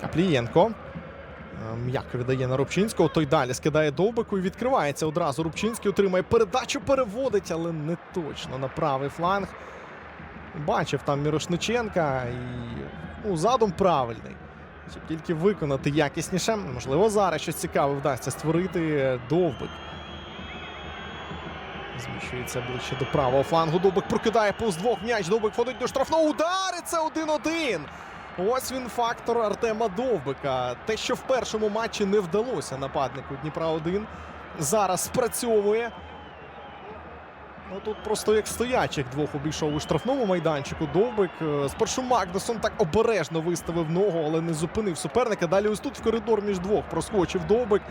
Каплієнко. Е, М'яко віддає на Рубчинського. Той далі скидає довбику і відкривається одразу. Рубчинський отримає передачу, переводить, але не точно на правий фланг. Бачив там Мірошниченка і ну, задум правильний. Щоб тільки виконати якісніше. Можливо, зараз щось цікаве вдасться створити довбик. Зміщується ближче до правого флангу. Довбик прокидає повз двох м'яч. Довбик входить до штрафного удари. Це 1-1. Ось він фактор Артема Довбика. Те, що в першому матчі не вдалося нападнику Дніпра 1 зараз спрацьовує. Ну тут просто як стоячих двох обійшов у штрафному майданчику. Довбик. Е, Спершу Магнусон так обережно виставив ногу, але не зупинив суперника. Далі ось тут в коридор між двох проскочив Довбик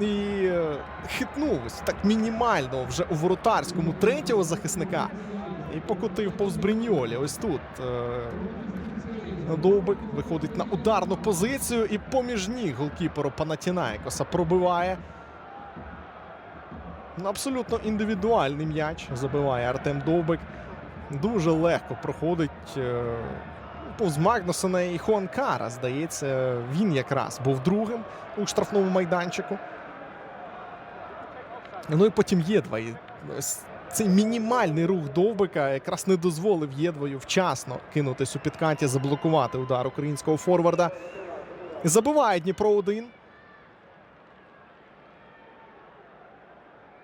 і е, хитнув ось так мінімально вже у воротарському третього захисника. І покотив повз Бріньолі. Ось тут. Довбик виходить на ударну позицію і поміж ніг голкіперу Панатінаєкоса пробиває. Ну, Абсолютно індивідуальний м'яч забиває Артем Довбик. Дуже легко проходить е, повз Магнусона і Хуанкара. Здається, він якраз був другим у штрафному майданчику. Ну і потім Єдва. І ось цей мінімальний рух Довбика якраз не дозволив Єдвою вчасно кинутись у підкаті, заблокувати удар українського форварда. Забиває Дніпро 1.